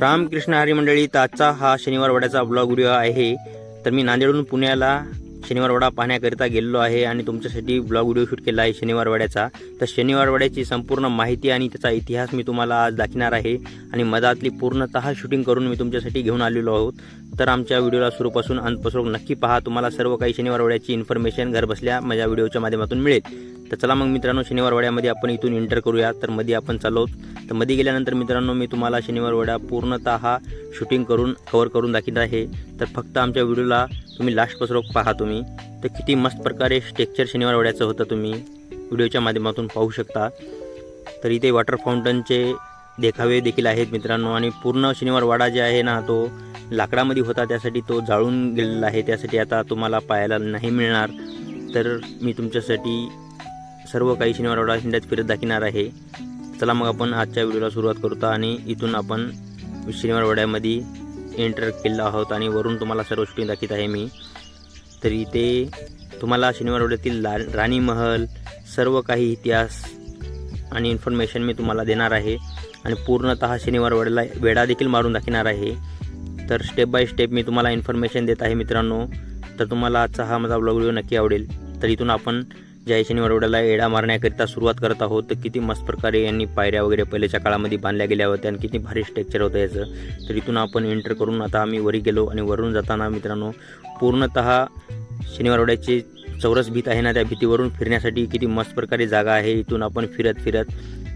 रामकृष्ण हरी मंडळी तर आजचा हा शनिवारवाड्याचा ब्लॉग व्हिडिओ आहे. तर मी नांदेडहून पुण्याला शनिवारवाडा पाहण्याकरिता गेलेलो आहे आणि तुमच्यासाठी ब्लॉग व्हिडिओ शूट केला आहे शनिवारवाड्याचा तर शनिवारवाड्याची संपूर्ण माहिती आणि त्याचा इतिहास मी तुम्हाला आज दाखवणार आहे आणि मधातली पूर्णतः शूटिंग करून मी तुमच्यासाठी घेऊन आलेलो आहोत. तर आमच्या व्हिडिओला सुरूपासून अंतपासून नक्की पहा. तुम्हाला सर्व काही शनिवारवाड्याची इन्फॉर्मेशन घरबसल्या माझ्या व्हिडिओच्या माध्यमातून मिळेल. तर चला मग मित्रांनो शनिवारवाड्यामध्ये आपण इथून एंटर करूया. तर मध्ये आपण चाललो तर मध्ये गेल्यानंतर मित्रांनो मी तुम्हाला शनिवारवाड्या पूर्णतः शूटिंग करून कवर करून दाखवत आहे. तर फक्त आमच्या व्हिडिओला तुम्ही लास्ट लास्टपासून पहा तुम्ही. तर किती मस्त प्रकारे स्ट्रेक्चर शनिवारवाड्याचं होतं तुम्ही व्हिडिओच्या माध्यमातून पाहू शकता. तर इथे वॉटर फाउंटनचे देखावे देखील आहेत मित्रांनो. आणि पूर्ण शनिवारवाडा जे आहे ना तो लाकडामध्ये होता. त्यासाठी तो जाळून गेलेला आहे. त्यासाठी आता तुम्हाला पाहायला नाही मिळणार. तर मी तुमच्यासाठी सर्व काही शनिवार वाडा हिंड्यात फिरत दाखवणार आहे. चला मग आपण आजच्या व्हिडिओला सुरुवात करतो आणि इथून आपण शनिवार वाड्यामध्ये एंटर केलेलो आहोत आणि वरून तुम्हाला सर्व शूटिंग दाखवत आहे मी. तर इथे तुम्हाला शनिवार वाड्यातील ला राणी महल सर्व काही इतिहास आणि इन्फॉर्मेशन मी तुम्हाला देणार आहे. आणि पूर्णतः शनिवार वाड्याला वेढा देखील मारून दाखवणार आहे. तर स्टेप बाय स्टेप मी तुम्हाला इन्फॉर्मेशन देत आहे मित्रांनो. तर तुम्हाला आजचा हा माझा ब्लॉग व्हिडिओ नक्की आवडेल. तर इथून आपण ज्या शनिवार एडा मारण्याकरिता सुरुवात करत आहोत तर किती मस्त प्रकारे यांनी पायऱ्या वगैरे पहिल्याच्या काळामध्ये बांधल्या गेल्या होत्या आणि किती भारी स्ट्रक्चर होतं याचं. तर इथून आपण एंटर करून आता आम्ही वरी गेलो आणि वरून जाताना मित्रांनो पूर्णतः शनिवारवड्याची चौरस भीत आहे ना त्या भीतीवरून फिरण्यासाठी किती मस्त प्रकारे जागा आहे. इथून आपण फिरत फिरत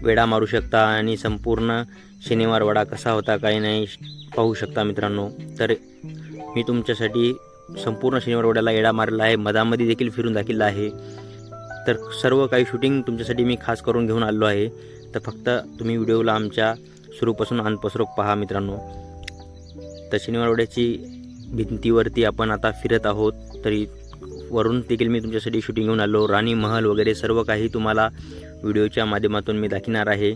वेडा मारू शकता आणि संपूर्ण शनिवारवाडा कसा होता काही नाही पाहू शकता मित्रांनो. तर मी तुमच्यासाठी संपूर्ण शनिवारवाड्याला येडा मारलेला आहे. मधामध्ये देखील फिरून दाखवला आहे. तर सर्व काही शूटिंग तुमच्यासाठी मी खास करून घेऊन आलो आहे. तर फक्त तुम्ही व्हिडिओला आमच्या सुरूपासून अंतपसरोक पहा मित्रांनो. तर शनिवारवाड्याची भिंतीवरती आपण आता फिरत आहोत. तरी वरून देखील मी तुमच्यासाठी शूटिंग घेऊन आलो. राणी महल वगैरे सर्व काही तुम्हाला व्हिडिओच्या माध्यमातून मी दाखवणार आहे.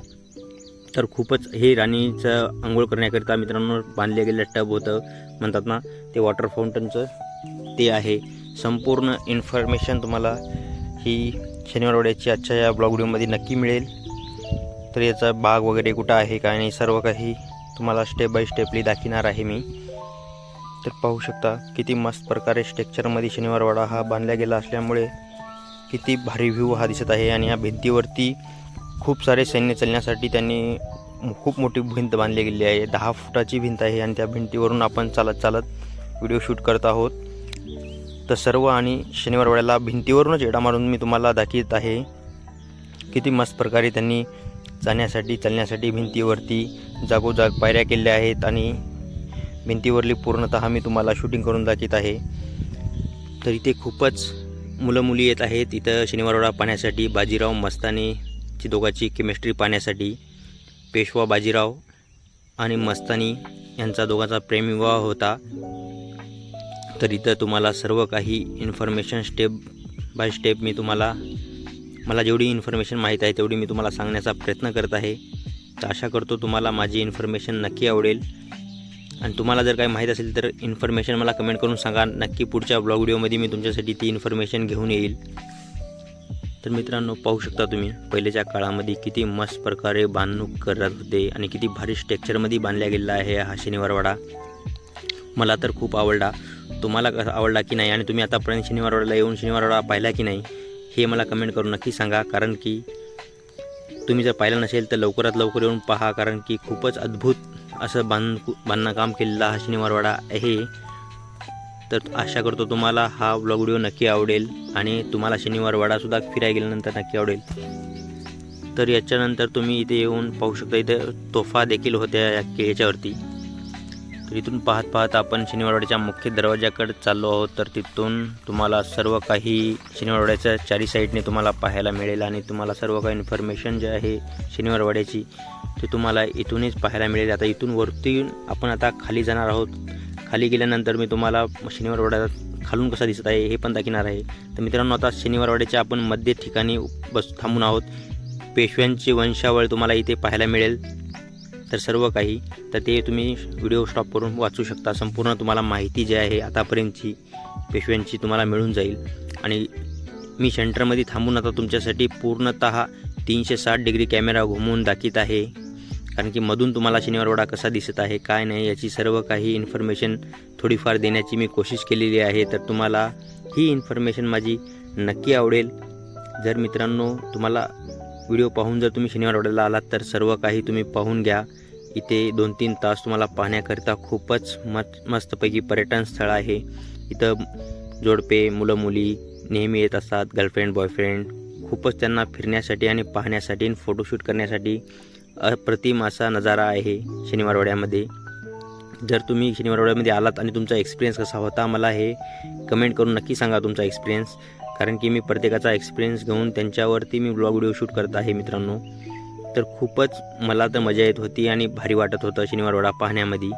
तर खूपच हे राणीचं आंघोळ करण्याकरिता मित्रांनो बांधले गेलं टब होतं. म्हणतात ना ते वॉटर फाउंटनचं ते आहे. संपूर्ण इन्फॉर्मेशन तुम्हाला ही शनिवारवाड्याची आजच्या या ब्लॉग व्हिडिओमध्ये नक्की मिळेल. तर याचा बाग वगैरे कुठं आहे काय नाही सर्व काही तुम्हाला स्टेप बाय स्टेपली दाखवणार आहे मी. तर पाहू शकता किती मस्त प्रकारे स्ट्रक्चरमध्ये शनिवारवाडा हा बांधला गेला असल्यामुळे किती भारी व्ह्यू हा दिसत आहे आणि या भिंतीवरती खूप सारे सैन्य चालण्यासाठी त्यांनी खूप मोठी भिंत बांधली गेली आहे. दहा फुटाची भिंत आहे आणि त्या भिंतीवरून आपण चालत चालत व्हिडिओ शूट करत आहोत. तर सर्व आणि शनिवार वेळेला भिंतीवरूनच एडा मारून मी तुम्हाला दाखवत आहे. किती मस्त प्रकारे त्यांनी जाण्यासाठी चालण्यासाठी भिंतीवरती जागोजाग पायऱ्या केल्या आहेत आणि भिंतीवरली पूर्णतः मी तुम्हाला शूटिंग करून दाखवत आहे. तर इथे खूपच मुलं मुली येत आहेत. इथं शनिवारवाडा पाहण्यासाठी बाजीराव मस्तानीची दोघांची केमिस्ट्री पाहण्यासाठी पेशवा बाजीराव आणि मस्तानी यांचा दोघांचा प्रेमविवाह होता. तर इथं तुम्हाला सर्व काही इन्फॉर्मेशन स्टेप बाय स्टेप मी तुम्हाला मला जेवढी इन्फॉर्मेशन माहीत आहे तेवढी मी तुम्हाला सांगण्याचा प्रयत्न करत आहे. तर आशा करतो तुम्हाला माझी इन्फॉर्मेशन नक्की आवडेल. आणि तुम्हाला जर काही माहीत असेल तर इन्फॉर्मेशन मला कमेंट करून सांगा. नक्की पुढच्या ब्लॉग व्हिडिओमध्ये मी तुमच्यासाठी ती इन्फॉर्मेशन घेऊन येईल. तर मित्रांनो पाहू शकता तुम्ही पहिलेच्या काळामध्ये किती मस्त प्रकारे बांधणूक करत होते आणि किती भारी स्ट्रक्चरमध्ये बांधल्या गेलेला आहे हा शनिवारवाडा. मला तर खूप आवडला. तुम्हाला कसा आवडला की नाही आणि तुम्ही आतापर्यंत शनिवारवाड्याला येऊन शनिवारवाडा पाहिला की नाही हे मला कमेंट करून नक्की सांगा. कारण की तुम्ही जर पाहिलं नसेल तर लवकरात लवकर येऊन पहा. कारण की खूपच अद्भुत असं बांध बांधकाम केलेला हा शनिवारवाडा आहे. तर आशा करतो तुम्हाला हा ब्लॉग व्हिडिओ नक्की आवडेल आणि तुम्हाला शनिवारवाडासुद्धा फिरायला गेल्यानंतर नक्की आवडेल. तर याच्यानंतर तुम्ही इथे येऊन पाहू शकता इथे तोफा देखील होत्या या याच्यावरती. तर इथून पाहत पाहत आपण शनिवारवाड्याच्या मुख्य दरवाजाकडे चाललो आहोत. तर तिथून तुम्हाला सर्व काही शनिवारवाड्याच्या चारी साईडने तुम्हाला पाहायला मिळेल आणि तुम्हाला सर्व काही इन्फॉर्मेशन जे आहे शनिवारवाड्याची ते तुम्हाला इथूनच पाहायला मिळेल. आता इथून वरती आपण आता खाली जाणार आहोत. खाली गेल्यानंतर मी तुम्हाला शनिवारवाडा खालून कसा दिसत आहे हे पण दाखिणार आहे. तर मित्रांनो आता शनिवारवाड्याच्या आपण मध्य ठिकाणी बस थांबून आहोत. पेशव्यांची वंशावळ तुम्हाला इथे पाहायला मिळेल. तर सर्व काही तर ते तुम्ही व्हिडिओ स्टॉप करून वाचू शकता. संपूर्ण तुम्हाला माहिती जी आहे आतापर्यंतची पेशव्यांची तुम्हाला मिळून जाईल. आणि मी सेंटरमध्ये थांबून आता तुमच्यासाठी पूर्णत तीनशे साठ डिग्री कॅमेरा घुमवून दाखवत आहे. कारण की मधून तुम्हाला शनिवारवाडा कसा दिसत आहे काय नाही याची सर्व काही इन्फॉर्मेशन थोडीफार देण्याची मी कोशिश केलेली आहे. तर तुम्हाला ही इन्फॉर्मेशन माझी नक्की आवडेल. जर मित्रांनो तुम्हाला व्हिडिओ पाहून जर तुम्ही शनिवारवाड्याला आलात तर सर्व काही तुम्ही पाहून घ्या. इथे दोन तीन तास तुम्हाला पाहण्याकरिता खूपच मत मस्तपैकी पर्यटन स्थळ आहे. इथं जोडपे मुलं मुली नेहमी येत असतात गर्लफ्रेंड बॉयफ्रेंड खूपच त्यांना फिरण्यासाठी आणि पाहण्यासाठी आणि फोटोशूट करण्यासाठी अप्रतिम असा नजारा आहे शनिवारवाड्यामध्ये. जर तुम्ही शनिवारवाड्यामध्ये आलात आणि तुमचा एक्सपिरियन्स कसा होता मला हे कमेंट करून नक्की सांगा तुमचा एक्सपिरियन्स कारण की मी प्रत्येकाचा एक्सपिरियन्स घेऊन त्यांच्यावरती मी ब्लॉग व्हिडिओ शूट करत आहे मित्रांनो. तर खूपच मला तर मजा येत होती आणि भारी वाटत होतं शनिवारवाडा पाहण्यामध्ये.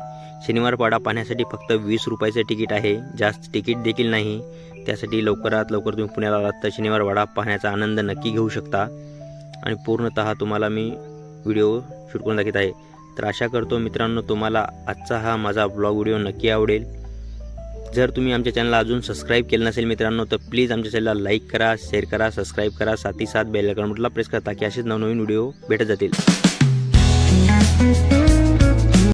शनिवारवाडा पाहण्यासाठी फक्त वीस रुपयाचं तिकीट आहे. जास्त तिकीट देखील नाही. त्यासाठी लवकरात लवकर तुम्ही पुण्याला आलात तर शनिवारवाडा पाहण्याचा आनंद नक्की घेऊ शकता. आणि पूर्णतः तुम्हाला मी व्हिडिओ शूट करून दाखवत आहे. तर आशा करतो मित्रांनो तुम्हाला आजचा हा माझा ब्लॉग व्हिडिओ नक्की आवडेल. जर तुम्ही आमच्या चॅनलला अजून सबस्क्राईब केलं नसेल मित्रांनो तर प्लीज आमच्या चॅनलला लाईक करा शेअर करा सबस्क्राईब करा. साथी साथ बेल आयकॉन प्रेस करा की असेच नवनवीन व्हिडिओ भेटत जातील.